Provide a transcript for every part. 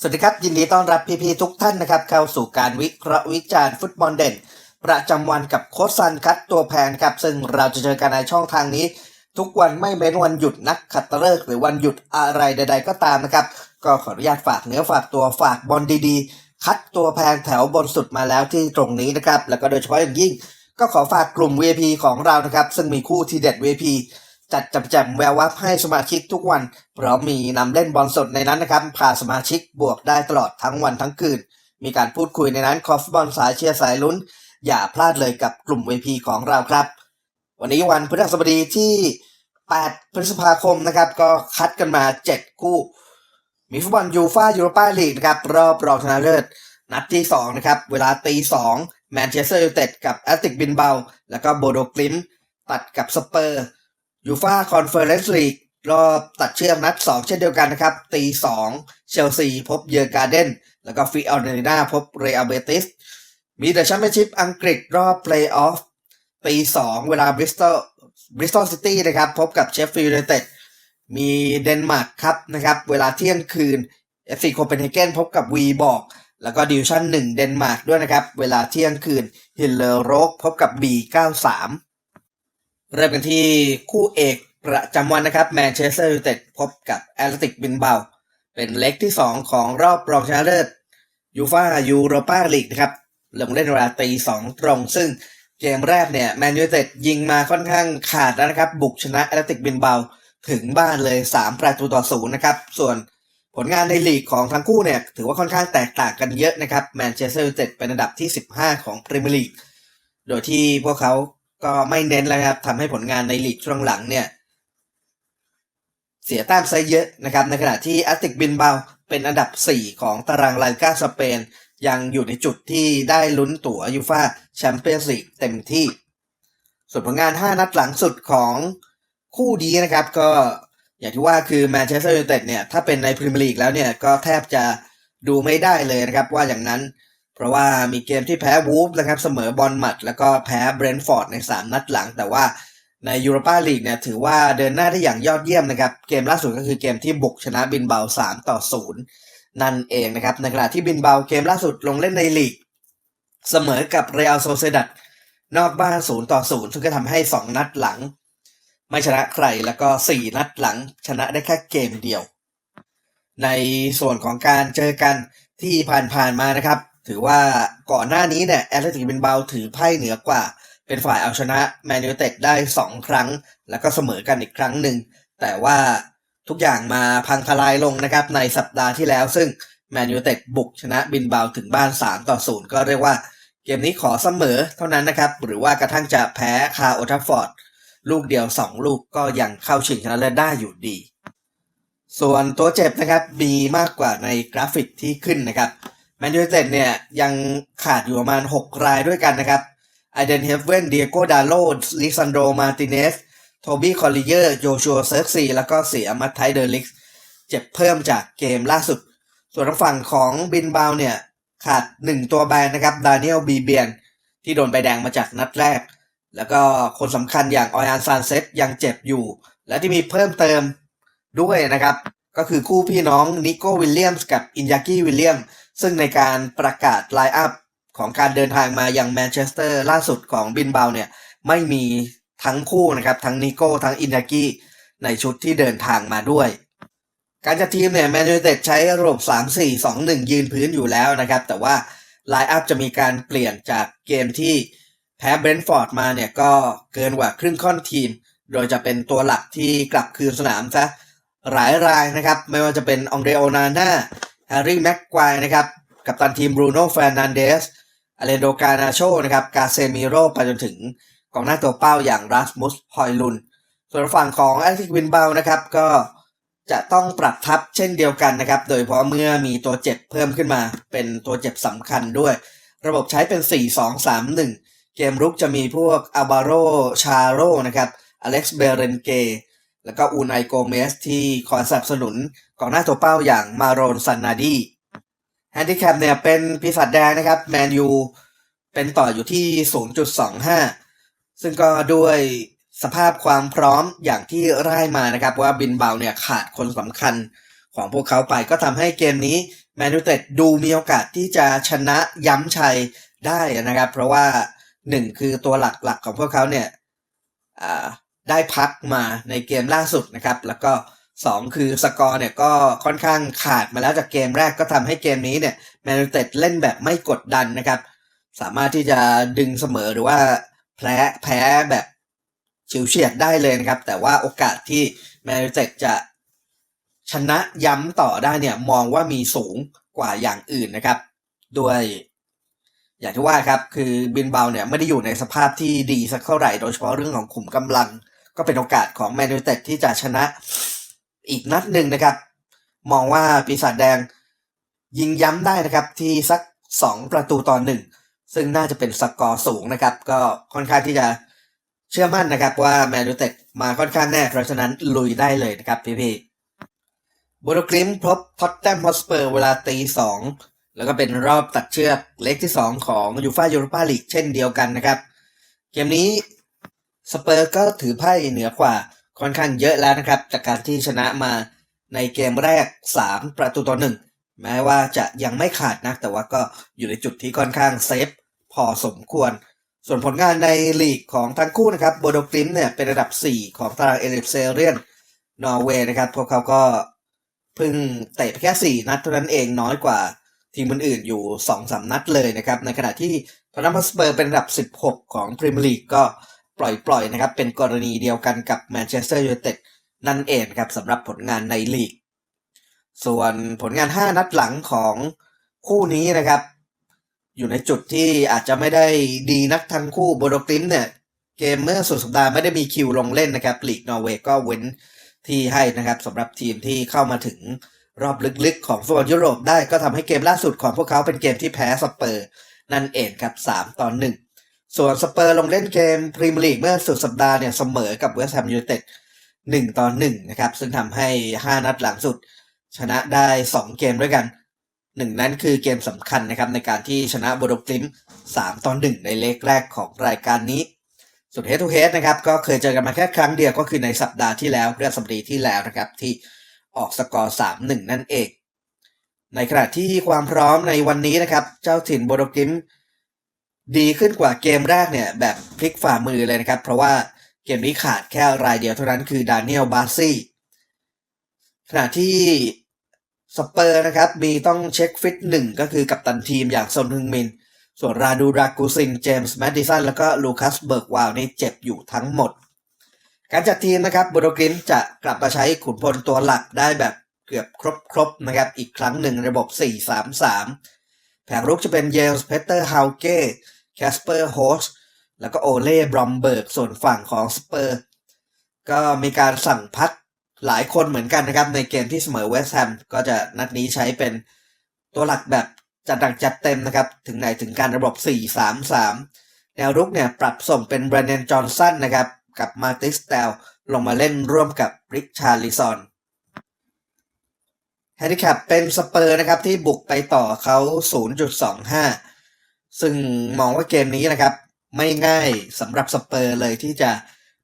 สวัสดีครับ ยินดีต้อนรับพี่ๆทุกท่านนะครับ เข้าสู่การวิเคราะห์วิจารณ์ฟุตบอลเด่น ประจำวันกับโค้ชซันคัดตัวแพนครับ ซึ่งเราจะเจอกันในช่องทางนี้ ทุกวันไม่เว้นวันหยุดนักขัตฤกษ์หรือวันหยุดอะไรใด ๆ ก็ตามนะครับ ก็ขออนุญาตฝากเนื้อฝากตัวฝากบอลดีๆ คัดตัวแพงแถวบนสุดมาแล้วที่ตรงนี้นะครับแล้วก็โดยเฉพาะอย่างยิ่ง ก็ขอฝากกลุ่ม VIP ของเรานะครับซึ่งมีคู่ทีเด็ด VIP จัดจำแจมแวววับให้สมาชิกทุกวัน เพราะมีนำเล่นบอลสดในนั้นนะครับพาสมาชิกบวกได้ตลอดทั้งวันทั้งคืน มีการพูดคุยในนั้นคอฟบอลสายเชียร์สายลุ้น อย่าพลาดเลยกับกลุ่ม VP ของเราครับ วันนี้วันพฤหัสบดีที่ 8 พฤษภาคมนะครับ ก็คัดกันมา 7 คู่ มีฟุตบอลยูฟ่ายูโรปาลีกนะครับรอบรองชนะเลิศนัดที่ 2 นะครับ เวลาตี2แมนเชสเตอร์ยูไนเต็ดกับแอตติกบินเบา แล้วก็โบโดกลิมตัดกับสเปอร์ ยูฟาคอนเฟอเรนซ์ลีกรอบตัดเชื่อมนัด 2 เช่นเดียวกันนะครับ ตี 2 เชลซีพบเยอร์การ์เดนแล้วก็ฟิออเดนาพบเรอัลเบติส มีเดอะแชมเปี้ยนชิพอังกฤษรอบเพลย์ออฟตีสองเวลาบริสตอลบริสตอลซิตี้นะครับ พบกับเชฟฟิลด์ยูไนเต็ดมีเดนมาร์กครับนะครับ เวลาเที่ยงคืน FC โคเปนเฮเกนพบกับวีบอกแล้วก็ดิวชั่นหนึ่งเดนมาร์กด้วยนะครับ เวลาเที่ยงคืนฮิลเลอร์โรกพบกับ B93 เริ่มกันที่คู่เอกประจำวันนะครับแมนเชสเตอร์ยูไนเต็ดพบกับแอตเลติกบินเบาเป็นเล็กที่ 2 ของรอบรองชนะเลิศยูฟ่ายูโรปาลีกนะครับลงเล่นเวลาตีสองตรง ซึ่งเกมแรกเนี่ยแมนยูไนเต็ดยิงมาค่อนข้างขาดแล้วนะครับ บุกชนะแอตเลติกบินเบาถึงบ้านเลย 3 ประตูต่อศูนย์นะครับ ส่วนผลงานในลีกของทั้งคู่เนี่ย ถือว่าค่อนข้างแตกต่างกันเยอะนะครับแมนเชสเตอร์ยูไนเต็ดเป็นอันดับที่ 15 ของพรีเมียร์ลีกโดยที่พวกเขา ก็ไม่เน้นแล้วครับทำให้ผลงานในลีกช่วงหลังเนี่ย เสียแต้มซะเยอะนะครับ ในขณะที่แอตติกบินเบาเป็นอันดับ 4 ของตารางลาลิก้าสเปน ยังอยู่ในจุดที่ได้ลุ้นตั๋วยูฟาแชมเปี้ยนส์ลีกเต็มที่ ส่วนผลงาน 5 นัดหลังสุดของคู่นี้นะครับก็อย่างที่ว่าคือแมนเชสเตอร์ยูไนเต็ดเนี่ยถ้าเป็นในพรีเมียร์ลีกแล้วเนี่ยก็แทบจะดูไม่ได้เลยนะครับว่าอย่างนั้น เพราะว่ามีเกมที่แพ้วูฟนะครับเสมอบอลมัด แล้วก็แพ้เบรนท์ฟอร์ดใน 3 นัดหลัง แต่ว่าในยูโรปาลีกเนี่ยถือว่าเดินหน้าได้อย่างยอดเยี่ยมนะครับ เกมล่าสุดก็คือเกมที่บุกชนะบินเบา 3 ต่อ 0 นั่นเองนะครับ ในขณะที่บินเบาเกมล่าสุดลงเล่นในลีก เสมอกับเรอัลโซเซดัดนอกบ้าน 0 ต่อ 0 ซึ่งก็ทำให้ 2 นัดหลัง ไม่ชนะใครแล้วก็ 4 นัดหลัง ชนะได้แค่เกมเดียว ในส่วนของการเจอกันที่ผ่านๆมานะครับ ถือว่าก่อนหน้านี้เนี่ยแอตเลติกบินเบาถือไพ่เหนือกว่า เป็นฝ่ายเอาชนะแมนยูเต็ดได้ 2 ครั้ง แล้วก็เสมอกันอีกครั้งหนึ่ง แต่ว่าทุกอย่างมาพังทลายลงนะครับในสัปดาห์ที่แล้ว ซึ่งแมนยูเต็ดบุกชนะบินเบาถึงบ้าน 3 ต่อ 0 ก็เรียกว่าเกมนี้ขอเสมอเท่านั้นนะครับ หรือว่ากระทั่งจะแพ้คาโอทัฟฟอร์ดลูกเดียว 2 ลูกก็ยังเข้าชิงชนะเลิศได้อยู่ดี ส่วนตัวเจ็บนะครับมีมากกว่าในกราฟิกที่ขึ้นนะครับ แมนยูเต็ดเนี่ยยังขาดอยู่ประมาณ 6 รายด้วยกันนะครับไอเดนเฮเวนเดียโกดาโลลิซันโดมาติเนสโทบี้คอลลิเยอร์โจชัวเซิร์กซีแล้วก็เสียมัตไทเดอร์ลิกเจ็บเพิ่มจากเกมล่าสุด ส่วนทางฝั่งของบินบาวเนี่ยขาด 1 ตัวแบนนะครับดานิเอลบีเบียนที่โดนใบแดงมาจากนัดแรก แล้วก็คนสำคัญอย่างออยานซานเซตยังเจ็บอยู่ และที่มีเพิ่มเติมด้วยนะครับ ก็คือคู่พี่น้องนิโก้วิลเลียมส์กับอินยากิวิลเลียม ซึ่งในการประกาศไลน์อัพของการเดินทางมายังแมนเชสเตอร์ล่าสุดของบินเบาเนี่ยไม่มีทั้งคู่นะครับทั้งนิโก้ทั้งอินากิในชุดที่เดินทางมาด้วย การจัดทีมเนี่ยแมนยูเต็ดใช้ระบบ 3 4 2 1 ยืนพื้นอยู่แล้วนะครับ แต่ว่าไลน์อัพจะมีการเปลี่ยนจากเกมที่แพ้เบรนท์ฟอร์ดมาเนี่ยก็เกินกว่าครึ่งค่อนทีม โดยจะเป็นตัวหลักที่กลับคืนสนามซะหลายรายนะครับ ไม่ว่าจะเป็นองเดโอนาน่า แฮร์รี่แม็กควายนะครับกับตันทีมบรูโน่แฟร์นันเดสอเลนโดกานาโชนะครับกาเซมิโรไปจนถึงกองหน้าตัวเป้าอย่างรัสมุสฮอยลุน ส่วนฝั่งของแอตติกวินเบลนะครับก็จะต้องปรับทัพเช่นเดียวกันนะครับ โดยเฉพาะเมื่อมีตัวเจ็บเพิ่มขึ้นมา เป็นตัวเจ็บสำคัญด้วย ระบบใช้เป็น 4-2-3-1 เกมรุกจะมีพวกอัลบาโรชาโรนะครับอเล็กซ์เบเรนเก แล้วก็อูนายโกเมสที่คอยสนับสนุนกองหน้าตัวเป้าอย่างมาโรนซันนาดีแฮนดิแคปเนี่ยเป็นปีศาจแดงนะครับแมนยูเป็นต่ออยู่ที่ 0.25 ซึ่งก็ด้วยสภาพความพร้อมอย่างที่ร่ายมานะครับ ว่าบินเบาเนี่ยขาดคนสำคัญของพวกเขาไปก็ทำให้เกมนี้แมนยูเต็ดดูมีโอกาสที่จะชนะย้ำชัยได้นะครับ เพราะว่าหนึ่งคือตัวหลักๆของพวกเขาเนี่ย ได้พักมาในเกมล่าสุดนะครับ แล้วก็สองคือสกอร์เนี่ยก็ค่อนข้างขาดมาแล้วจากเกมแรกก็ทำให้เกมนี้เนี่ยแมนยูเต็ดเล่นแบบไม่กดดันนะครับ สามารถที่จะดึงเสมอหรือว่าแพ้แพ้แบบฉิวเฉียดได้เลยนะครับ แต่ว่าโอกาสที่แมนยูเต็ดจะชนะย้ำต่อได้เนี่ยมองว่ามีสูงกว่าอย่างอื่นนะครับ ด้วยอย่างที่ว่าครับคือบินเบาเนี่ยไม่ได้อยู่ในสภาพที่ดีสักเท่าไหร่ โดยเฉพาะเรื่องของขุมกำลัง ก็เป็นโอกาสของแมนยูเต็ดที่จะชนะอีกนัดหนึ่งนะครับ มองว่าปีศาจแดงยิงย้ำได้นะครับที่สักสองประตูต่อหนึ่งซึ่งน่าจะเป็นสกอร์สูงนะครับ ก็ค่อนข้างที่จะเชื่อมั่นนะครับว่าแมนยูเต็ดมาค่อนข้างแน่ เพราะฉะนั้นลุยได้เลยนะครับพี่ๆบูโรกริมพบท็อตแตมฮอสเปอร์เวลาตีสองแล้วก็เป็นรอบตัดเชือกเล็กที่สองของยูฟ่ายูโรปาลีกเช่นเดียวกันนะครับ เกมนี้ สเปอร์ก็ถือไพ่เหนือกว่าค่อนข้างเยอะแล้วนะครับ จากการที่ชนะมาในเกมแรก 3 ประตูต่อหนึ่งแม้ว่าจะยังไม่ขาดนะแต่ว่าก็อยู่ในจุดที่ค่อนข้างเซฟพอสมควร ส่วนผลงานในลีกของทั้งคู่นะครับโบโดกริมเนี่ยเป็นระดับ 4 ของตารางเอลิเซเรียนนอร์เวย์นะครับ พวกเขาก็เพิ่งเตะแค่ 4 นัดเท่านั้นเองน้อยกว่าทีมอื่นๆอยู่ 2-3 นัดเลยนะครับ ในขณะที่ทอตแนมสเปอร์เป็นระดับ 16 ของพรีเมียร์ลีกก็ ปล่อยๆนะครับ เป็นกรณีเดียวกันกับแมนเชสเตอร์ยูไนเต็ดนั่นเองครับสำหรับผลงานในลีก ส่วนผลงาน 5 นัดหลังของคู่นี้นะครับ อยู่ในจุดที่อาจจะไม่ได้ดีนักทั้งคู่โบโดกริมเนี่ยเกมเมื่อสุดสัปดาห์ไม่ได้มีคิวลงเล่นนะครับลีกนอร์เวย์ก็เว้นที่ให้นะครับสำหรับทีมที่เข้ามาถึงรอบลึกๆ ของฟุตบอลยุโรปได้ก็ทำให้เกมล่าสุดของพวกเขาเป็นเกมที่แพ้สเปอร์ นั่นเองครับ 3 ต่อ 1 ส่วนสเปอร์ลงเล่นเกมพรีเมียร์ลีกเมื่อสุดสัปดาห์เนี่ยเสมอกับเวสต์แฮมยูไนเต็ด1ต่อ1นะครับ ซึ่งทำให้5นัดหลังสุด ชนะได้2เกมด้วยกันหนึ่งนั้นคือเกมสำคัญนะครับในการที่ชนะโบโดกลิม3ต่อ1ในเลกแรกของรายการนี้ ส่วนเฮดทูเฮดนะครับก็เคยเจอกันมาแค่ครั้งเดียวก็คือในสัปดาห์ที่แล้วเรื่องสัปดาห์ที่แล้วนะครับที่ออกสกอร์3-1นั่นเอง ในขณะที่ความพร้อมในวันนี้นะครับ เจ้าถิ่นโบโดกิม ดีขึ้นกว่าเกมแรกเนี่ย แบบพลิกฝ่ามือเลยนะครับ เพราะว่าเกมนี้ขาดแค่รายเดียวเท่านั้นคือดานิเอลบาซี่ขณะที่สเปอร์นะครับ มีต้องเช็คฟิตหนึ่งก็คือกับตันทีมอย่างซนฮึงมิน ส่วนราดูรากูซิน เจมส์แมดดิสัน แล้วก็ลูคัสเบิร์กวาวนี่เจ็บอยู่ทั้งหมด การจัดทีมนะครับบูโดกริมจะกลับมาใช้ขุนพลตัวหลักได้แบบเกือบครบครบๆนะครับ อีกครั้งหนึ่งระบบ 4-3-3 แผงรุกจะเป็นเยลส์เพเตอร์ฮาวเก้ แคสเปอร์โฮสแล้วก็โอเล่บรอมเบิร์กส่วนฝั่งของสเปอร์ ก็มีการสั่งพักหลายคนเหมือนกันนะครับ ในเกมที่เสมอเวสต์แฮมก็จะนัดนี้ใช้เป็นตัวหลักแบบจัดหนักจัดเต็มนะครับ ถึงไหนถึงการระบบ 4-3-3 แนวรุกเนี่ยปรับส่งเป็นแบรนเดนจอห์นสันนะครับ กับมาติสเตลลงมาเล่นร่วมกับริชาลิซอนแฮนดิแคปเป็นสเปอร์นะครับที่บุกไปต่อเขา 0.25 ซึ่งมองว่าเกมนี้นะครับ ไม่ง่ายสำหรับสเปอร์เลยที่จะ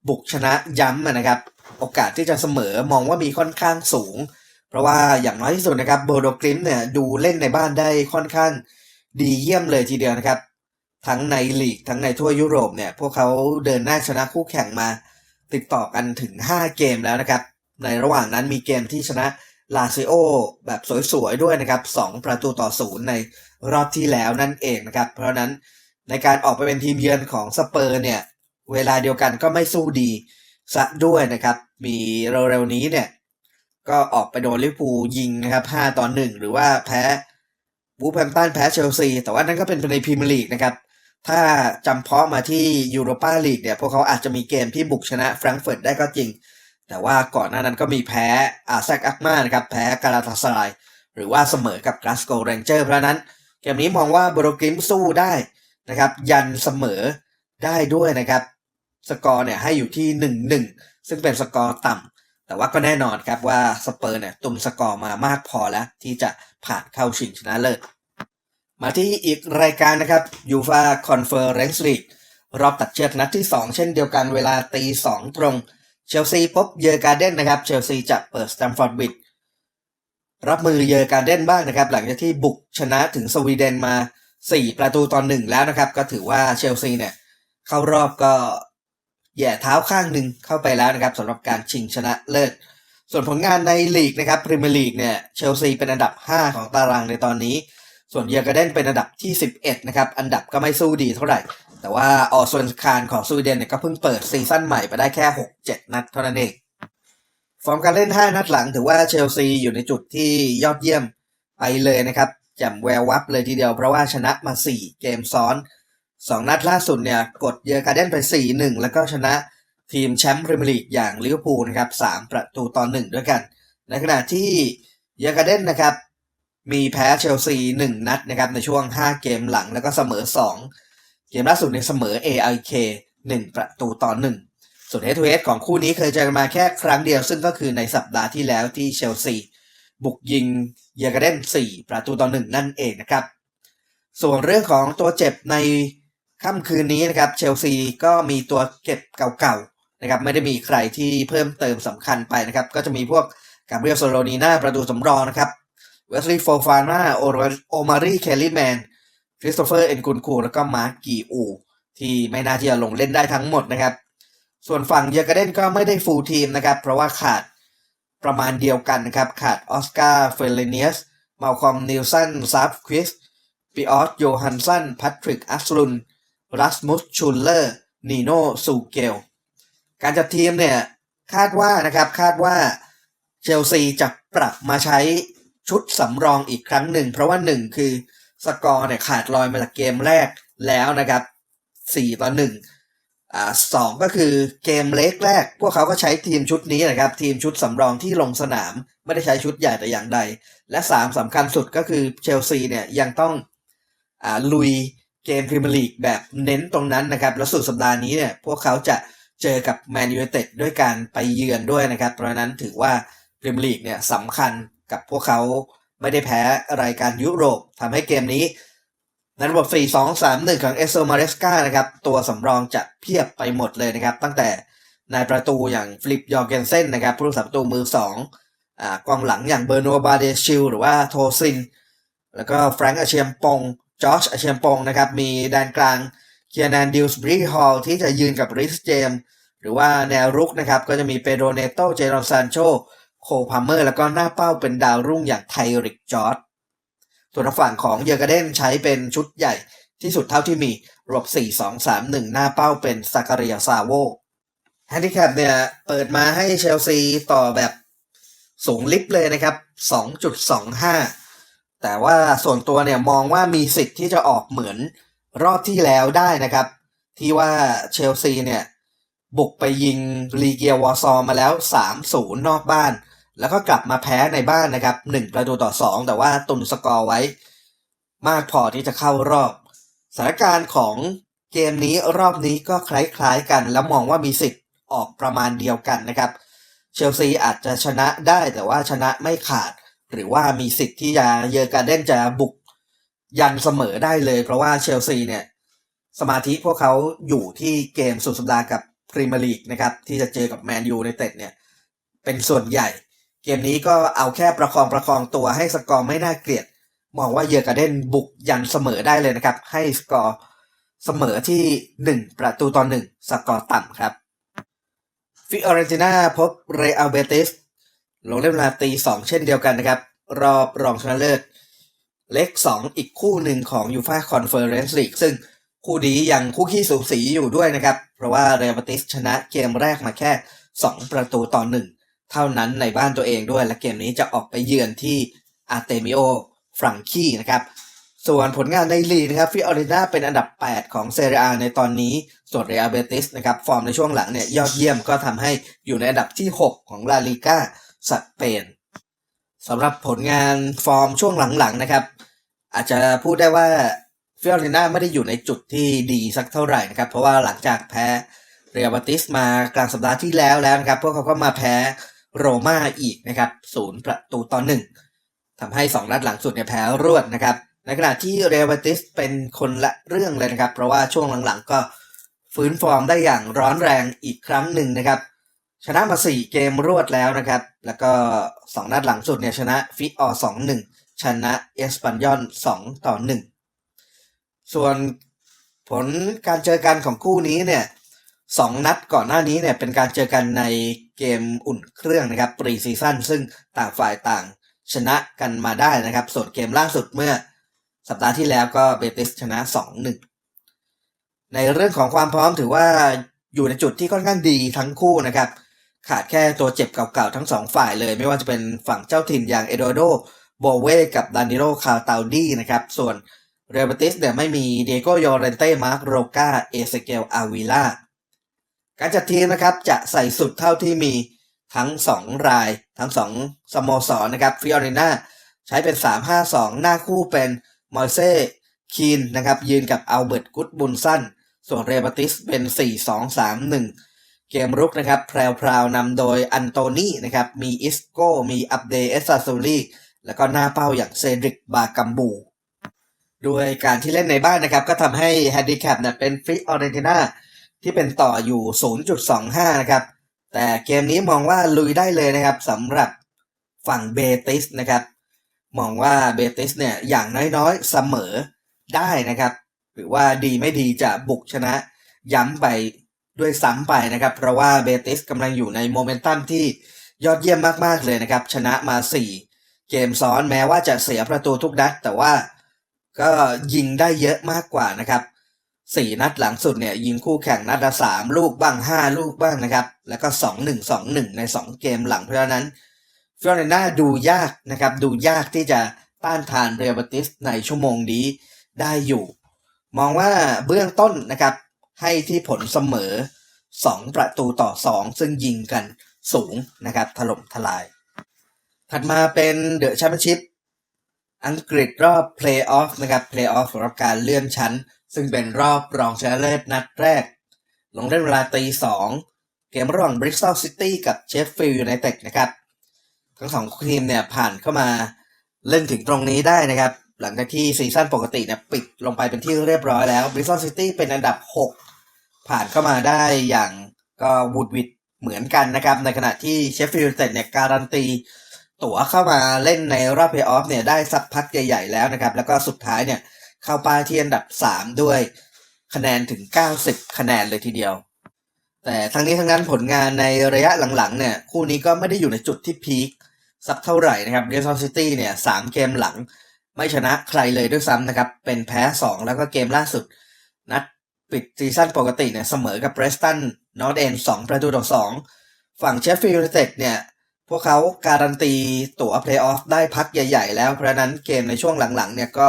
บุกชนะย้ำนะครับ โอกาสที่จะเสมอมองว่ามีค่อนข้างสูง เพราะว่าอย่างน้อยที่สุดนะครับโบโดกริมเนี่ยดูเล่นในบ้านได้ค่อนข้างดีเยี่ยมเลยทีเดียวนะครับ ทั้งในลีกทั้งในทั่วยุโรปเนี่ยพวกเขาเดินหน้าชนะคู่แข่งมา ติดต่อกันถึง 5 เกมแล้วนะครับ ในระหว่างนั้นมีเกมที่ชนะลาซิโอแบบสวยๆด้วยนะครับ 2 ประตูต่อศูนย์ใน รอบที่แล้วนั่นเองนะครับ เพราะนั้นในการออกไปเป็นทีมเยือนของสเปอร์เนี่ย เวลาเดียวกันก็ไม่สู้ดีซะด้วยนะครับ มีเร็วๆนี้เนี่ย ก็ออกไปโดนลิเวอร์พูยิงนะครับ 5 ต่อ 1 หรือว่าแพ้วูแฮมป์ตันแพ้เชลซี แต่ว่านั่นก็เป็นในพรีเมียร์ลีกนะครับ ถ้าจำเพาะมาที่ยูโรปาลีกเนี่ย พวกเขาอาจจะมีเกมที่บุกชนะแฟรงก์เฟิร์ตได้ก็จริง แต่ว่าก่อนหน้านั้นก็มีแพ้อาแซกอักมานะครับ แพ้กาลาตาสไลหรือว่าเสมอกับกราสโกเรนเจอร์เพราะนั้น เกมนี้มองว่าโบโรกริมสู้ได้นะครับ ยันเสมอได้ด้วยนะครับ สกอร์เนี่ยให้อยู่ที่1-1ซึ่งเป็นสกอร์ต่ำแต่ว่าก็แน่นอนครับว่าสเปอร์เนี่ยตุมสกอร์มามากพอแล้ว ที่จะผ่านเข้าชิงชนะเลิศมาที่อีกรายการนะครับยูฟาคอนเฟอเรนซ์ลีกรอบตัดเชือกนัดที่ 2 เช่นเดียวกันเวลาตี 2 ตรง เชลซีพบเยอร์การ์เดนนะครับ เชลซีจะเปิดสแตมฟอร์ดบิด รับมือเยอการเด่นบ้างนะครับ หลังจากที่บุกชนะถึงสวีเดนมา 4 ประตูตอนหนึ่งแล้วนะครับ ก็ถือว่าเชลซีเนี่ย เข้ารอบก็แย่เท้าข้างหนึ่งเข้าไปแล้วนะครับสำหรับการชิงชนะเลิศส่วนผลงานในลีกนะครับพรีเมียร์ลีกเนี่ยเชลซีเป็นอันดับ 5 ของตารางในตอนนี้ ส่วนเยอร์กาเดนเป็นอันดับที่ 11 นะครับ อันดับก็ไม่สู้ดีเท่าไหร่ แต่ว่าออสเวนคารของสวีเดนเนี่ยก็เพิ่งเปิดซีซั่นใหม่ไปได้แค่ 6-7 นัดเท่านั้นเอง ฟอร์มการเล่น 5 นัดหลังถือว่าเชลซีอยู่ในจุดที่ยอดเยี่ยมไปเลยนะครับแจ่มแวววับเลยทีเดียวเพราะว่าชนะมา 4 เกมซ้อน 2 นัดล่าสุดเนี่ยกดเยอการเดนไป 4-1 แล้วก็ชนะทีมแชมป์พรีเมียร์ลีกอย่างลิเวอร์พูลนะครับ3ประตูต่อ1ด้วยกัน ในขณะที่เยอการเดนนะครับมีแพ้เชลซี 1 นัดนะครับในช่วง 5 เกมหลังแล้วก็เสมอ 2 เกมล่าสุดในเสมอ AIK 1 ประตูต่อ1 ส่วนเฮดทูเฮดของคู่นี้เคยเจอกันมาแค่ครั้งเดียว ซึ่งก็คือในสัปดาห์ที่แล้วที่เชลซีบุกยิงเยอร์กาเดน4 ประตูต่อ1นั่นเองนะครับ ส่วนเรื่องของตัวเจ็บในค่ำคืนนี้นะครับเชลซีก็มีตัวเก็บเก่าๆนะครับไม่ได้มีใครที่เพิ่มเติมสำคัญไปนะครับ ก็จะมีพวกกาเบรียลโซโลนีนาประตูสำรองนะครับเวสลีย์โฟฟาน่าโอมารีเคลลี่แมนคริสโตเฟอร์เอ็นกุนคูแล้วก็มาร์กกีอูที่ไม่น่าที่จะลงเล่นได้ทั้งหมดนะครับ ส่วนฝั่งเยอร์กาเดนก็ไม่ได้ฟูลทีมนะครับ เพราะว่าขาดประมาณเดียวกันนะครับ ขาดออสการ์เฟลเนียสมาลคอมนิลสันซับควิสปิออสโยฮันสันพัทริกอัสลุนรัสมุสชูลเลอร์นีโนซูเกล การจัดทีมเนี่ยคาดว่านะครับคาดว่าเชลซีจะปรับมาใช้ชุดสำรองอีกครั้งหนึ่ง เพราะว่าหนึ่งคือสกอร์เนี่ยขาดลอยมาจากเกมแรกแล้วนะครับสี่ต่อหนึ่ง อ่าสองก็คือเกมเล็กแรก พวกเขาก็ใช้ทีมชุดนี้นะครับ ทีมชุดสำรองที่ลงสนาม ไม่ได้ใช้ชุดใหญ่แต่อย่างใด และสามสำคัญสุดก็คือเชลซีเนี่ยยังต้องอ่าลุยเกมพรีเมียร์ลีกแบบเน้นตรงนั้นนะครับ แล้วสุดสัปดาห์นี้เนี่ยพวกเขาจะเจอกับแมนยูเต็ดด้วยการไปเยือนด้วยนะครับ เพราะฉะนั้นถือว่าพรีเมียร์ลีกเนี่ยสำคัญกับพวกเขาไม่ได้แพ้รายการยุโรปทำให้เกมนี้ ในระบบ 4 2 3 1 ของเอสโซมาเรสกานะครับ ตัวสำรองจะเพียบไปหมดเลยนะครับ ตั้งแต่นายประตูอย่างฟลิปยอร์เกนเซนนะครับผู้รักษาประตูมือ2อ่ากองหลังอย่างเบอร์โนบาเดชิลหรือว่าโทซิน แล้วก็แฟรงก์อาเชียมปงจอชอาเชียมปงนะครับ มีแดนกลางเคียนานดิลส์บรีฮอลที่จะยืนกับริสเจม หรือว่าแนวรุกนะครับ ก็จะมีเปโดรเนโตเจรอนซานโชโคพามเมอร์ แล้วก็หน้าเป้าเป็นดาวรุ่งอย่างไทริกจอร์ด ส่วนทางฝั่งของเยอร์กาเดนใช้เป็นชุดใหญ่ที่สุดเท่าที่มีรบ 4 2 3 1 หน้าเป้าเป็นซากาเรียซาโวแฮนดิแคปเนี่ย เปิดมาให้เชลซีต่อแบบสูงลิฟต์เลยนะครับ 2.25 แต่ว่าส่วนตัวเนี่ยมองว่ามีสิทธิ์ที่จะออกเหมือนรอบที่แล้วได้นะครับ ที่ว่าเชลซีเนี่ย บุกไปยิงลีเกียวอร์ซอมาแล้ว 3-0 นอกบ้าน แล้วก็กลับมาแพ้ในบ้านนะครับ1ประตูต่อ2แต่ว่าตุนสกอร์ไว้ มากพอที่จะเข้ารอบสถานการณ์ของเกมนี้รอบนี้ก็คล้ายๆกัน แล้วมองว่ามีสิทธิ์ออกประมาณเดียวกันนะครับ เชลซีอาจจะชนะได้แต่ว่าชนะไม่ขาด หรือว่ามีสิทธิ์ที่จะเยอร์การเดนจะบุกยันเสมอได้เลย เพราะว่าเชลซีเนี่ยสมาธิพวกเขาอยู่ที่เกมสุดสัปดาห์กับพรีเมียร์ลีกนะครับที่จะเจอกับแมนยูในเต็ดเนี่ยเป็นส่วนใหญ่ เกมนี้ก็เอาแค่ประคองประคองตัวให้สกอร์ไม่น่าเกลียด มองว่าเยอร์การ์เดนบุกยันเสมอได้เลยนะครับ ให้สกอร์เสมอที่ 1 ประตูต่อ1สกอร์ต่ำครับฟิออเรนติน่าพบเรอัลเบติสลงเล่นเวลาตี2เช่นเดียวกันนะครับ รอบรองชนะเลิศเล็ก 2 อีกคู่หนึ่งของยูฟาคอนเฟอเรนซ์ลีกซึ่งคู่นี้ยังคู่ขี้สูสีอยู่ด้วยนะครับ เพราะว่าเรอัลเบติสชนะเกมแรกมาแค่ 2 ประตูต่อ1 เท่านั้นในบ้านตัวเองด้วย และเกมนี้จะออกไปเยือนที่อาร์เตมิโอฟรังคีนะครับส่วนผลงานในลีกนะครับฟิออริน่าเป็นอันดับ 8 ของเซเรียในตอนนี้ ส่วนเรอัลเบติสนะครับฟอร์มในช่วงหลังเนี่ยยอดเยี่ยมก็ทำให้อยู่ในอันดับที่ 6 ของลาลิก้าสเปนสำหรับผลงานฟอร์มช่วงหลังๆนะครับ อาจจะพูดได้ว่าฟิออริน่าไม่ได้อยู่ในจุดที่ดีสักเท่าไหร่นะครับ เพราะว่าหลังจากแพ้เรอัลเบติสมากลางสัปดาห์ที่แล้วแล้วนะครับ พวกเขาก็มาแพ้ โรม่าอีกนะครับศูนย์ประตูต่อหนึ่งทำให้ 2 นัดหลังสุดเนี่ยแพ้รวดนะครับ ในขณะที่เรอัลเบติสเป็นคนละเรื่องเลยนะครับ เพราะว่าช่วงหลังๆก็ฟื้นฟอร์มได้อย่างร้อนแรงอีกครั้งหนึ่งนะครับ ชนะมา 4 เกมรวดแล้วนะครับ แล้วก็ 2 นัดหลังสุดเนี่ยชนะฟิออ2-1ชนะเอสปันยอน2ต่อ1ส่วนผลการเจอกันของคู่นี้เนี่ย สองนัดก่อนหน้านี้เนี่ยเป็นการเจอกันในเกมอุ่นเครื่องนะครับปรีซีซั่นซึ่งต่างฝ่ายต่างชนะกันมาได้นะครับ ส่วนเกมล่าสุดเมื่อสัปดาห์ที่แล้วก็เบติสชนะ 2-1 ในเรื่องของความพร้อมถือว่าอยู่ในจุดที่ค่อนข้างดีทั้งคู่นะครับ ขาดแค่ตัวเจ็บเก่าๆ ทั้งสองฝ่ายเลย ไม่ว่าจะเป็นฝั่งเจ้าถิ่นอย่างเอโดโดโบเวกับดานิโลคาตาดีนะครับ ส่วนเรเบติสเนี่ยไม่มีเดโกโยเรนเต้มาร์กโรกาเอเซเกลอาวิล่า การจัดทีมนะครับจะใส่สุดเท่าที่มีทั้ง 2 ราย ทั้ง 2สโมสรนะครับฟิออเรนาใช้เป็น 3-5-2 หน้าคู่เป็นมอยเซ่คีนนะครับยืนกับอัลเบิร์ตกุดบุนสันส่วนเรอัลเบติสเป็น 4-2-3-1 เกมรุกนะครับแพรวๆนำโดยอันโตนีนะครับมีอิสโกมีอัปเดเอสซาซูรีแล้วก็หน้าเป้าอย่างเซดริกบากัมบูด้วยการที่เล่นในบ้านนะครับก็ทำให้แฮนดิแคปเนี่ยเป็นฟิออเรนตินา ที่เป็นต่ออยู่ 0.25 นะครับ แต่เกมนี้มองว่าลุยได้เลยนะครับสำหรับฝั่งเบติสนะครับ มองว่าเบติสเนี่ยอย่างน้อยๆเสมอได้นะครับ หรือว่าดีไม่ดีจะบุกชนะย้ำไปด้วยซ้ำไปนะครับ เพราะว่าเบติสกำลังอยู่ในโมเมนตัมที่ยอดเยี่ยมมากๆเลยนะครับ ชนะมา 4 เกมซ้อนแม้ว่าจะเสียประตูทุกนัดแต่ว่าก็ยิงได้เยอะมากกว่านะครับ สี่นัดหลังสุดเนี่ยยิงคู่แข่งนัดละสามลูกบ้างห้าลูกบ้างนะครับ แล้วก็สองหนึ่งสองหนึ่งในสองเกมหลังเพราะฉะนั้นฟิออเรน่าดูยากนะครับ ดูยากที่จะต้านทานเรอัลเบติสในชั่วโมงนี้ได้อยู่ มองว่าเบื้องต้นนะครับให้ที่ผลเสมอ 2 ประตูต่อ 2 ซึ่งยิงกันสูงนะครับถล่มทลาย ถัดมาเป็นเดอะแชมเปี้ยนชิพอังกฤษรอบเพลย์ออฟนะครับเพลย์ออฟสำหรับการเลื่อนชั้น ซึ่งเป็นรอบรองชนะเลิศนัดแรก ลงเล่นเวลาตีสองเกมระหว่างบริสตอลซิตี้กับเชฟฟิลด์ยูไนเต็ดนะครับ ทั้งสองทีมเนี่ยผ่านเข้ามาเล่นถึงตรงนี้ได้นะครับ หลังจากที่ซีซั่นปกติเนี่ยปิดลงไปเป็นที่เรียบร้อยแล้วบริสตอลซิตี้เป็นอันดับ 6 ผ่านเข้ามาได้อย่างก็วูดวิดเหมือนกันนะครับ ในขณะที่เชฟฟิลด์ยูไนเต็ดเนี่ยการันตีตั๋วเข้ามาเล่นในรอบเพลย์ออฟเนี่ยได้สักพักใหญ่ๆแล้วนะครับ แล้วก็สุดท้ายเนี่ย เข้าป้ายที่อันดับ3ด้วยคะแนนถึง 90 คะแนนเลยทีเดียว แต่ทั้งนี้ทั้งนั้นผลงานในระยะหลังๆเนี่ยคู่นี้ก็ไม่ได้อยู่ในจุดที่พีคสักเท่าไหร่นะครับเรซอนซิตี้เนี่ยสามเกมหลังไม่ชนะใครเลยด้วยซ้ำนะครับ เป็นแพ้ 2 แล้วก็เกมล่าสุด นัดปิดซีซั่นปกติเนี่ยเสมอกับเบรสตันนอตเอนสองประตูต่อสองฝั่งเชฟฟิลด์ยูไนเต็ดเนี่ย พวกเขาการันตีตั๋วเพลย์ออฟได้พักใหญ่ ๆ แล้วเพราะนั้นเกมในช่วงหลังๆ เนี่ยก็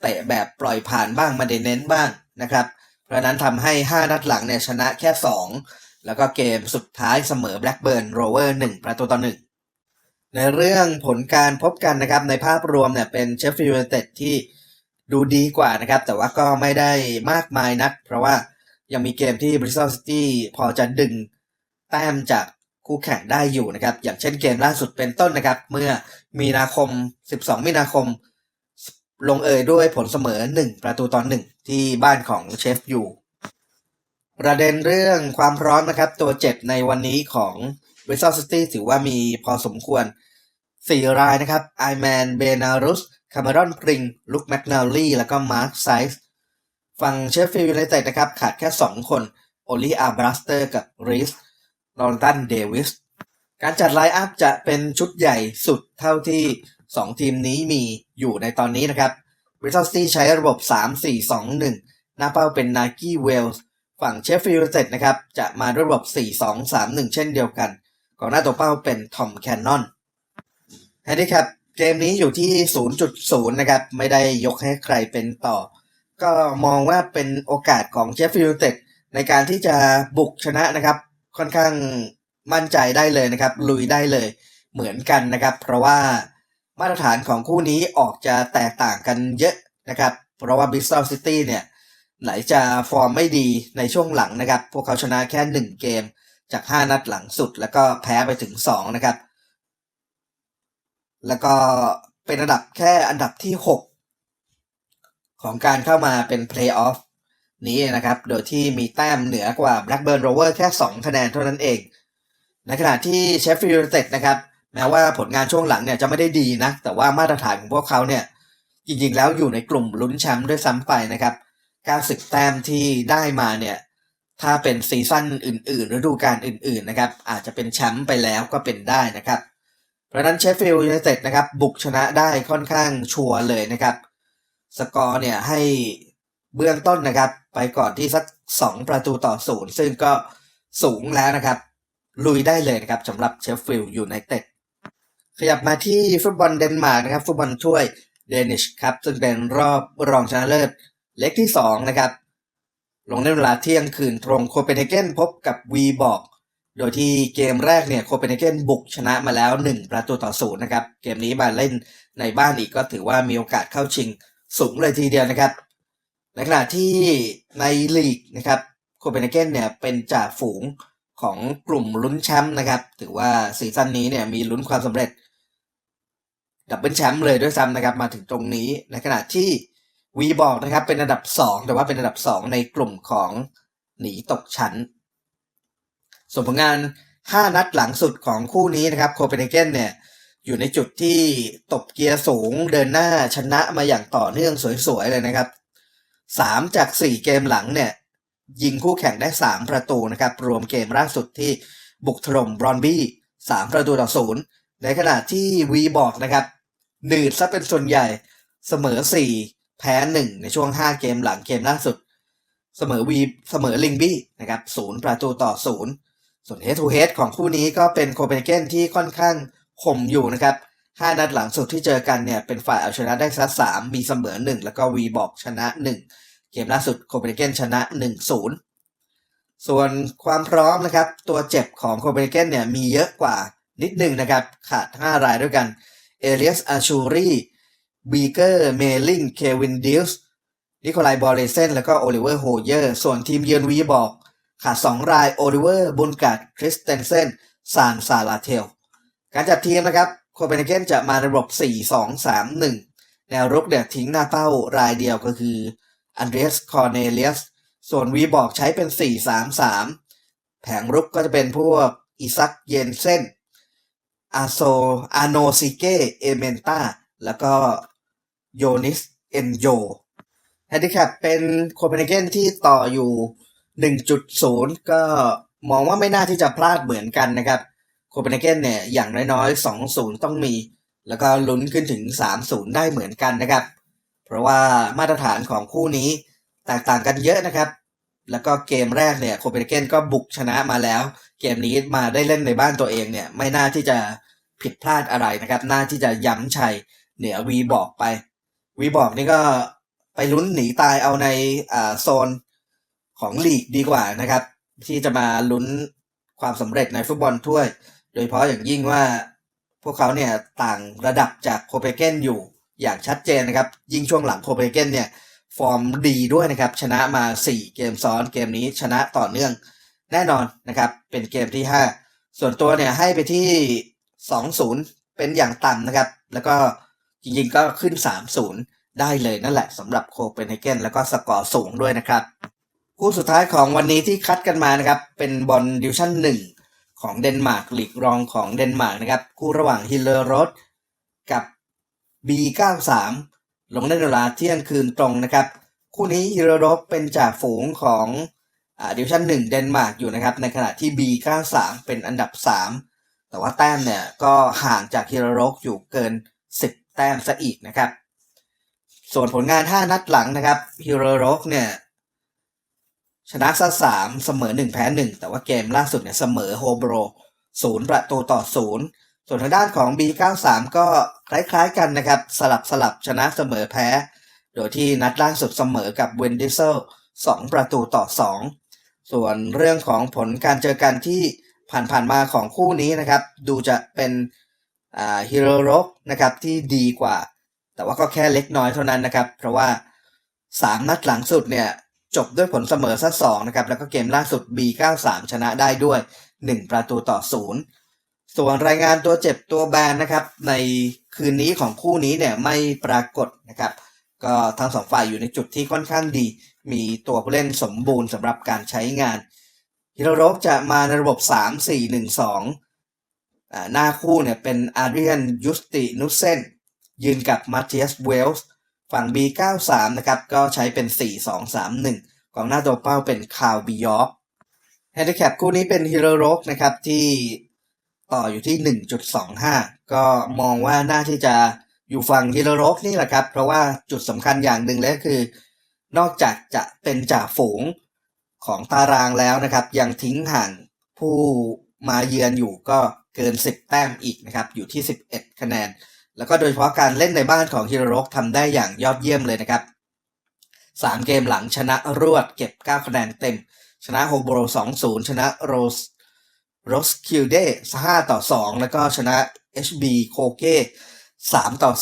เตะแบบปล่อยผ่านบ้างมาได้เน้นบ้างนะครับ เพราะฉะนั้นทำให้ 5 นัดหลังเนี่ยชนะแค่ 2 แล้วก็เกมสุดท้ายเสมอแบล็กเบิร์นโรเวอร์1ประตูต่อ 1 ในเรื่องผลการพบกันนะครับในภาพรวมเนี่ยเป็นเชฟฟิลด์ยูไนเต็ดที่ดูดีกว่านะครับ แต่ว่าก็ไม่ได้มากมายนัก เพราะว่ายังมีเกมที่บริสตอลซิตี้พอจะดึงแต้มจากคู่แข่งได้อยู่นะครับ อย่างเช่นเกมล่าสุดเป็นต้นนะครับ เมื่อมีนาคม 12 มีนาคม ลงเอยด้วยผลเสมอ 1 ประตูต่อ1ที่บ้านของเชฟยูประเด็นเรื่องความพร้อมนะครับ ตัวเจ็ดในวันนี้ของบริสตอลซิตี้ถือว่ามีพอสมควร 4 รายนะครับไอแมนเบนารุสคาร์มรอนปริงลุคแมคนาลีแล้วก็มาร์คไซส์ฝั่งเชฟฟิลด์ยูไนเต็ดนะครับ ขาดแค่ 2 คนโอลีอาบรัสเตอร์กับรีสลอนตันเดวิสการจัดไลน์อัพจะเป็นชุดใหญ่สุดเท่าที่ 2 ทีมนี้มีอยู่ในตอนนี้นะครับบริสตอลซีใช้ระบบ 3-4-2-1 หน้าเป้าเป็นนากี้เวลส์ฝั่งเชฟฟิลด์ยูไนเต็ดนะครับ จะมาด้วยระบบ 4-2-3-1 เช่นเดียวกันกองหน้าตัวเป้าเป็นทอมแคนนอนแฮนดี้ครับเกมนี้อยู่ที่ 0.0 นะครับ ไม่ได้ยกให้ใครเป็นต่อ ก็มองว่าเป็นโอกาสของเชฟฟิลด์ยูไนเต็ดในการที่จะบุกชนะนะครับ ค่อนข้างมั่นใจได้เลยนะครับ ลุยได้เลยเหมือนกันนะครับ เพราะว่า มาตรฐานของคู่นี้ออกจะแตกต่างกันเยอะนะครับ เพราะว่าบิสตัลซิตี้เนี่ยไหนจะฟอร์มไม่ดีในช่วงหลังนะครับ พวกเขาชนะแค่ 1 เกมจาก 5 นัดหลังสุด แล้วก็แพ้ไปถึง 2 นะครับ แล้วก็เป็นอันดับแค่อันดับที่ 6 ของการเข้ามาเป็นเพลย์ออฟนี้นะครับ โดยที่มีแต้มเหนือกว่า Blackburn Rover แค่ 2 คะแนนเท่านั้นเอง ในขณะที่เชฟฟิลด์ยูไนเต็ดนะครับ ม้ว่าผลงานช่วงหลังเนี่ยจะไม่ได้ดีนะแต่ว่ามาตรฐานของพวกเขาเนี่ยจริงๆแล้วอยู่ในกลุ่มลุ้นแชมป์ด้วยซ้ำไปนะครับ 90 แต้มที่ได้มาเนี่ยถ้าเป็นซีซั่นอื่นๆฤดูกาลอื่นๆนะครับอาจจะเป็นแชมป์ไปแล้วก็เป็นได้นะครับเพราะฉะนั้นเชฟฟิลด์ยูไนเต็ดนะครับบุกชนะได้ค่อนข้างชัวร์เลยนะครับ สกอร์เนี่ยให้เบื้องต้นนะครับไปก่อนที่สัก 2 ประตูต่อศูนย์ซึ่งก็สูงแล้วนะครับ ลุยได้เลยนะครับสำหรับเชฟฟิลด์ยูไนเต็ด ขยับมาที่ฟุตบอลเดนมาร์กนะครับ ฟุตบอลถ้วยเดนิชครับ ซึ่งเป็นรอบรองชนะเลิศเล็กที่ 2 นะครับ ลงในเวลาเที่ยงคืนตรงโคเปนเฮเกนพบกับวีบอก โดยที่เกมแรกเนี่ยโคเปนเฮเกนบุกชนะมาแล้ว 1 ประตูต่อศูนย์นะครับ เกมนี้มาเล่นในบ้านอีกก็ถือว่ามีโอกาสเข้าชิงสูงเลยทีเดียวนะครับ ในขณะที่ในลีกนะครับโคเปนเฮเกนเนี่ยเป็นจ่าฝูงของกลุ่มลุ้นแชมป์นะครับ ถือว่าซีซั่นนี้เนี่ยมีลุ้นความสำเร็จ ดับเบิลแชมป์เลยด้วยซ้ำนะครับมาถึงตรงนี้ ในขณะที่วีบอกนะครับเป็นอันดับ 2 แต่ว่าเป็นอันดับ 2 ในกลุ่มของหนีตกชั้นส่วนผลงาน 5 นัดหลังสุดของคู่นี้นะครับโคเปนเฮเกนเนี่ยอยู่ในจุดที่ตบเกียร์สูงเดินหน้าชนะมาอย่างต่อเนื่องสวยๆเลยนะครับ 3 จาก 4 เกมหลังเนี่ยยิงคู่แข่งได้ 3 ประตูนะครับ รวมเกมล่าสุดที่บุกถล่มบรอนบี้ 3 ประตูต่อศูนย์ในขณะที่วีบอกนะครับ หนืดซะเป็นส่วนใหญ่เสมอ4แพ้1ในช่วง5เกมหลังเกมล่าสุด เสมอวีเสมอลิงบี้นะครับศูนย์ประตูต่อศูนย์ส่วนเฮดทูเฮดของคู่นี้ก็เป็นโคเปนเฮเกนที่ค่อนข้างข่มอยู่นะครับ5นัดหลังสุดที่เจอกันเนี่ยเป็นฝ่ายเอาชนะได้ซะ3มีเสมอ1แล้วก็วีบอกชนะ1เกมล่าสุดโคเปนเฮเกนชนะ1-0ส่วนความพร้อมนะครับ ตัวเจ็บของโคเปนเฮเกนเนี่ยมีเยอะกว่านิดหนึ่งนะครับ ขาด 5 รายด้วยกัน เอเลียสอาชูรีบีเกอร์เมลิงเควินดิลส์นิโคลายบอลเลเซนแล้วก็โอลิเวอร์โฮเยอร์ ส่วนทีมเยือนวีบอกขาด2รายโอลิเวอร์บุนกัดคริสเตนเซนซานซาลาเทล การจัดทีมนะครับโคเปนเฮเกนจะมาในระบบ 4-2-3-1 แนวรุกเนี่ยทิ้งหน้าเป้ารายเดียวก็คืออันเดรสคอร์เนเลียสส่วนวีบอกใช้เป็น 4-3-3 แผงรุกก็จะเป็นพวกอิซักเยนเซน อาโซอาโนซิเกเอเมนตาแล้วก็โยนิสเอนโยแฮนดิแคปเป็นโคเปนเฮเกนที่ต่ออยู่ 1.0 ก็มองว่าไม่น่าที่จะพลาดเหมือนกันนะครับโคเปนเฮเกนเนี่ยอย่างน้อยๆ 2-0 ต้องมี แล้วก็ลุ้นขึ้นถึง 3-0 ได้เหมือนกันนะครับ เพราะว่ามาตรฐานของคู่นี้แตกต่างกันเยอะนะครับ แล้วก็เกมแรกเนี่ยโคเปนเฮเกนก็บุกชนะมาแล้ว เกมนี้มาได้เล่นในบ้านตัวเองเนี่ย ไม่น่าที่จะผิดพลาดอะไรนะครับ น่าที่จะย้ำชัยเหนือวีบอกไป วีบอกนี่ก็ไปลุ้นหนีตายเอาในอ่าโซนของลีกดีกว่านะครับ ที่จะมาลุ้นความสำเร็จในฟุตบอลถ้วย โดยเฉพาะอย่างยิ่งว่าพวกเขาเนี่ยต่างระดับจากโคเปนเกนอยู่อย่างชัดเจนนะครับ ยิ่งช่วงหลังโคเปนเฮเกนเนี่ยฟอร์มดีด้วยนะครับ ชนะมา 4 เกมซ้อนเกมนี้ชนะต่อเนื่อง แน่นอนนะครับเป็นเกมที่ 5 ส่วนตัวเนี่ยให้ไปที่ 2-0 เป็นอย่างต่ำนะครับ แล้วก็จริงๆก็ขึ้น 3-0 ได้เลยนั่นแหละสำหรับโคเปนเฮเกนแล้วก็สกอร์สูงด้วยนะครับ คู่สุดท้ายของวันนี้ที่คัดกันมานะครับ เป็นบอลดิวชั่นหนึ่งของเดนมาร์กลีกรองของเดนมาร์กนะครับ คู่ระหว่างฮิลเลอร์โรดกับ B93 ลงในเวลาเที่ยงคืนตรงนะครับ คู่นี้ฮิลเลอร์โรดเป็นจ่าฝูงของ ดิวชั่นหนึ่งเดนมาร์กอยู่นะครับ ในขณะที่ B93 เป็นอันดับ 3 แต่ว่าแต้มเนี่ยก็ห่างจากฮิลเลอร์โรดอยู่เกิน 10 แต้มซะอีกนะครับ ส่วนผลงาน 5 นัดหลังนะครับฮิลเลอร์โรดเนี่ยชนะซะสามเสมอหนึ่งแพ้หนึ่งแต่ว่าเกมล่าสุดเนี่ยเสมอโฮโบรศูนย์ประตูต่อศูนย์ส่วนทางด้านของ B93 ก็คล้ายๆกันนะครับ สลับสลับชนะเสมอแพ้ โดยที่นัดล่าสุดเสมอกับเวนดิเซลสองประตูต่อสอง ส่วนเรื่องของผลการเจอกันที่ผ่านๆมาของคู่นี้นะครับ ดูจะเป็นฮิโรโรกนะครับที่ดีกว่า แต่ว่าก็แค่เล็กน้อยเท่านั้นนะครับ เพราะว่า 3 นัดหลังสุดเนี่ยจบด้วยผลเสมอซะสองนะครับ แล้วก็เกมล่าสุด B93 ชนะได้ด้วย 1 ประตูต่อศูนย์ส่วนรายงานตัวเจ็บตัวแบนนะครับ ในคืนนี้ของคู่นี้เนี่ยไม่ปรากฏนะครับ ก็ทั้งสองฝ่ายอยู่ในจุดที่ค่อนข้างดี มีตัวผู้เล่นสมบูรณ์สำหรับการใช้งานฮิโรโรกจะมาในระบบ 3 4 1 2อ่าหน้าคู่เนี่ยเป็นอาร์เรียนยุสตินุเซนยืนกับมาเทียสเวลส์ฝั่ง B93 นะครับก็ใช้เป็น 4 2 3 1 กองหน้าตัวเป้าเป็นคาวบิยอฟแฮนดิแคปคู่นี้เป็นฮิโรโรกนะครับที่ต่ออยู่ที่ 1.25 ก็มองว่าน่าที่จะอยู่ฝั่งฮิโรโรกนี่แหละครับ เพราะว่าจุดสำคัญอย่างหนึ่งเลยคือ นอกจากจะเป็นจ่าฝูงของตารางแล้วนะครับ ยังทิ้งห่างผู้มาเยือนอยู่ก็เกิน 10 แต้มอีกนะครับ อยู่ที่ 11 คะแนน แล้วก็โดยเฉพาะการเล่นในบ้านของฮิโรรกทำได้อย่างยอดเยี่ยมเลยนะครับ 3 เกมหลังชนะรวดเก็บ 9 คะแนนเต็ม ชนะโฮโบโร2-0 ชนะโรสโรสคิวเด้5ต่อ 2 แล้วก็ชนะ HB โคเก้3ต่อ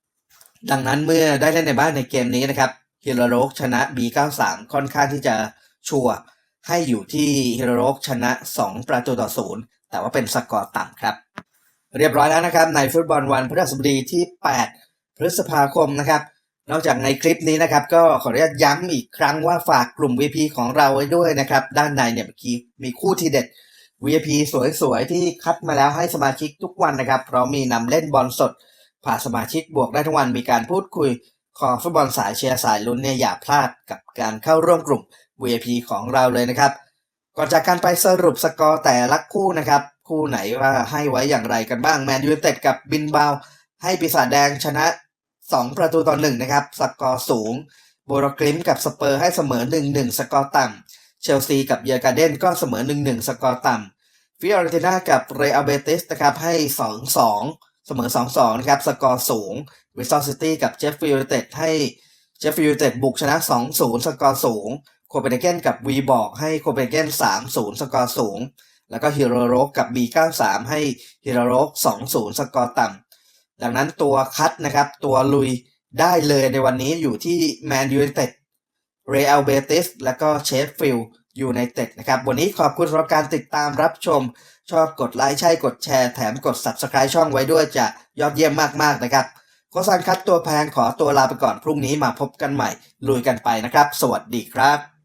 0 ดังนั้นเมื่อได้เล่นในบ้านในเกมนี้นะครับ ฮิโรโรกชนะ B93 ค่อนข้างที่จะชัวร์ให้อยู่ที่ฮิโรโรกชนะ 2 ประตูต่อ0แต่ว่าเป็นสกอร์ต่ำครับ เรียบร้อยแล้วนะครับ ในฟุตบอลวันพฤหัสบดีที่ 8 พฤษภาคมนะครับ นอกจากในคลิปนี้นะครับ ก็ขออนุญาตย้ำอีกครั้งว่าฝากกลุ่ม VP ของเราไว้ด้วยนะครับ ด้านในเนี่ยเมื่อกี้มีคู่ทีเด็ด VIP สวยๆ ที่คัดมาแล้วให้สมาชิกทุกวันนะครับ เพราะมีนำเล่นบอลสด ผ่านสมาชิกบวกได้ทุกวันมีการพูดคุย ขอฟุตบอลสายเชียร์สายลุ้นเนี่ยอย่าพลาดกับการเข้าร่วมกลุ่ม VIP ของเราเลยนะครับ ก่อนจากการไปสรุปสกอร์แต่ละคู่นะครับ คู่ไหนว่าให้ไว้อย่างไรกันบ้างแมนยูเต็ดกับบินบาวให้ปีศาจแดงชนะ 2 ประตูต่อหนึ่งนะครับ สกอร์สูงโบรกริมกับสเปอร์ให้เสมอ 1-1 สกอร์ต่ำเชลซีกับเยอร์การ์เดนก็เสมอ 1-1 สกอร์ต่ำฟิออเรนติน่ากับเรอัลเบติสนะครับให้ 2-2 เสมอ 2-2 นะครับ สกอร์สูง วิสตอซิตี้กับเชฟฟิลด์เต็ดให้เชฟฟิลด์เต็ดบุกชนะ 2-0 สกอร์สูง โคเปนเฮเกนกับวีบอกให้โคเปนเฮเกน 3-0 สกอร์สูง แล้วก็ฮิโรโรกกับ B93 ให้ฮิโรโรก2-0 สกอร์ต่ำดังนั้นตัวคัดนะครับ ตัวลุยได้เลยในวันนี้อยู่ที่แมนยูไนเต็ดเรอัลเบติสและก็เชฟฟิลด์ยูไนเต็ดนะครับ วันนี้ขอบคุณสำหรับการติดตามรับชม ชอบกดไลค์ใช่กดแชร์แถมกด Subscribe ช่องไว้ด้วยจะยอดเยี่ยมมาก ๆ นะครับ โคซันคัดตัวแพงขอตัวลาไปก่อนพรุ่งนี้มาพบกันใหม่ลุยกันไปนะครับ สวัสดีครับ